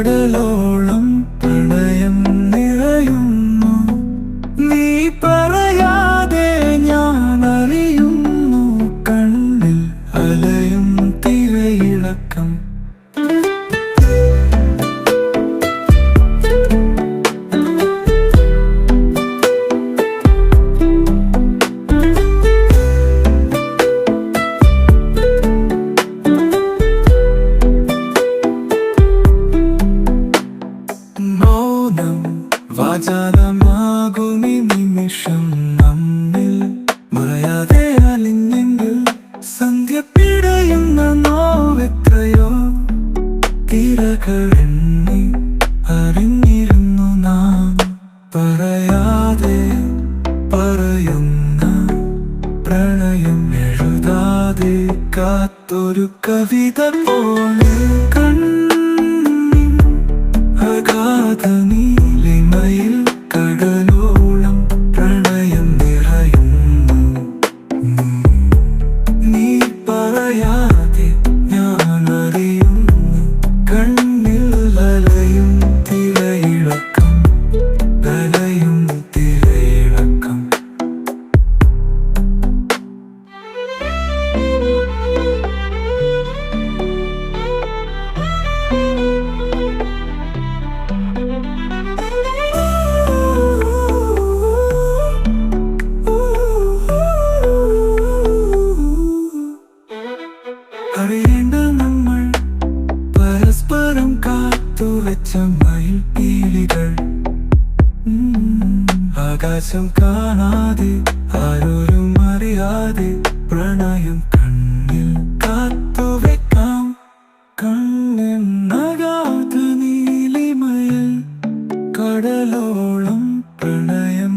കടലോളം പ്രണയം നിറയുന്നു. നീ വാചാലമാകുമി നിമിഷം നമ്മിൽ. മറയാതെ അലിഞ്ഞെങ്കിൽ സന്ധ്യ പിടയുന്ന നോവെത്രയോ തിരകളെണ്ണി അറിഞ്ഞിരുന്നു നാം. പറയാതെ പറയുന്ന പ്രണയം എഴുതാതെ കാത്തൊരു കവിത പോലെ കണ്ണി അഗാധ അറിയേണ്ട നമ്മൾ പരസ്പരം കാത്തുവെച്ച മയിൽ പീലികൾ. ആകാശം കാണാതെ ആരോരും അറിയാതെ പ്രണയം കണ്ണിൽ കാത്തുവെക്കാം കണ്ണിൽ നഗാത നീലിമയിൽ കടലോളം പ്രണയം